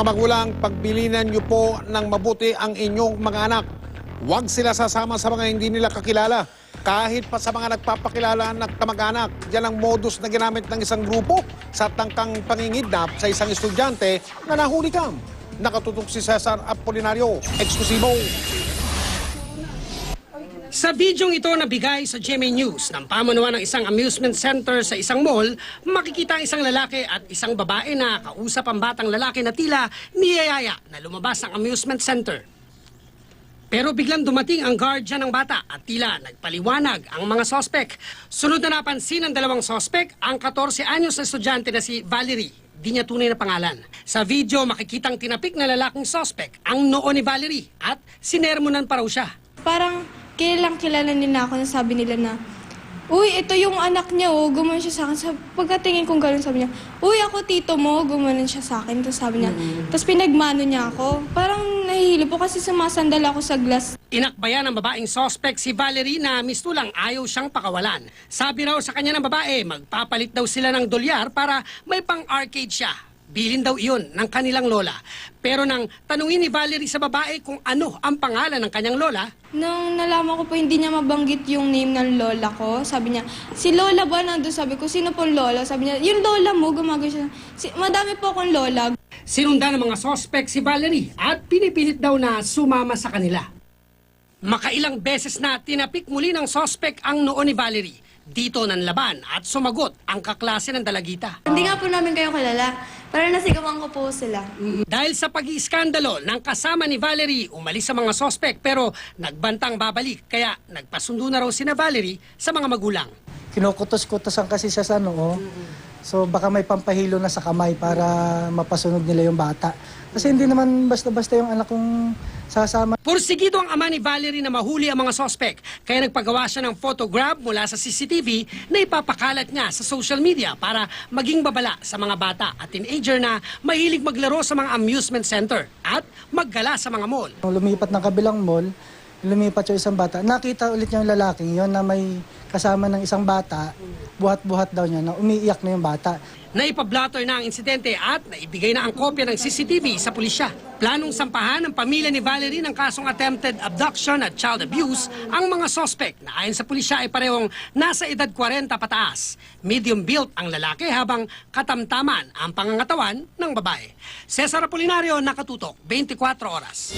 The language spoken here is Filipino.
Mga magulang, pagbilinan niyo po ng mabuti ang inyong mga anak. Huwag sila sasama sa mga hindi nila kakilala. Kahit pa sa mga nagpapakilala ng kamag-anak, yan ang modus na ginamit ng isang grupo sa tangkang pangingidnap sa isang estudyante na nahuli kam. Nakatutok si Cesar Apolinario, eksklusibo. Sa bidyong ito na bigay sa GMA News ng pamunuan ng isang amusement center sa isang mall, makikita ang isang lalaki at isang babae na kausap ang batang lalaki na tila niyayaya na lumabas ng amusement center. Pero biglang dumating ang guardian ng bata at tila nagpaliwanag ang mga sospek. Sunod na napansin ng dalawang sospek ang 14 anyos na estudyante na si Valerie. Di niya tunay na pangalan. Sa video, makikitang tinapik na lalaking sospek ang noo ni Valerie at sinermonan pa raw siya. Parang kilalang kilala nila ako na sabi nila na, Uy, ito yung anak niya, oh. Gumanon siya sa akin. Sa, pagkatingin kong gano'n, sabi niya, Uy, ako tito mo. Gumanon siya sa akin. Tapos sabi niya, tapos pinagmano niya ako. Parang nahihilo po kasi sumasandal ako sa glass. Inakbayan ng babaeng sospek si Valerie na mistulang ayaw siyang pakawalan. Sabi raw sa kanya ng babae, magpapalit daw sila ng dolyar para may pang-arcade siya. Bilin daw iyon ng kanilang lola. Pero nang tanungin ni Valerie sa babae kung ano ang pangalan ng kanyang lola, Nung nalaman ko po hindi niya mabanggit yung name ng lola ko, sabi niya, si lola ba nandun? Sabi ko, sino po lola? Sabi niya, yung lola mo, gumagano siya. Si, madami po akong lola. sinundan ng mga sospek si Valerie at pinipilit daw na sumama sa kanila. Makailang beses na tinapik muli ng sospek ang noo ni Valerie. Dito ng laban at sumagot ang kaklase ng dalagita. Hindi nga po namin kayo kilala, pero nasigawan ko po sila. Dahil sa pag-iiskandalo ng kasama ni Valerie, umalis sa mga sospek pero nagbantang babalik. Kaya nagpasundo na raw si na Valerie sa mga magulang. kinukutos-kutosan kasi siya sa noo. So baka may pampahilo na sa kamay para mapasunog nila yung bata. Kasi hindi naman basta-basta yung anak kong sasama. Pursigido ang ama ni Valerie na mahuli ang mga sospek. Kaya nagpagawa siya ng photograph mula sa CCTV na ipapakalat niya sa social media para maging babala sa mga bata at teenager na mahilig maglaro sa mga amusement center at maggala sa mga mall. Lumipat ng kabilang mall, lumipat yung isang bata. Nakita ulit niya yung lalaking yon na may kasama ng isang bata. Buhat-buhat daw niya na umiiyak na yung bata. Naipablatter na ang insidente at naibigay na ang kopya ng CCTV sa pulisya. Planong sampahan ng pamilya ni Valerie ng kasong attempted abduction at child abuse ang mga sospek na ayon sa pulisya ay parehong nasa edad 40 pataas. Medium built ang lalaki habang katamtaman ang pangangatawan ng babae. Cesar Apolinario, Nakatutok, 24 oras.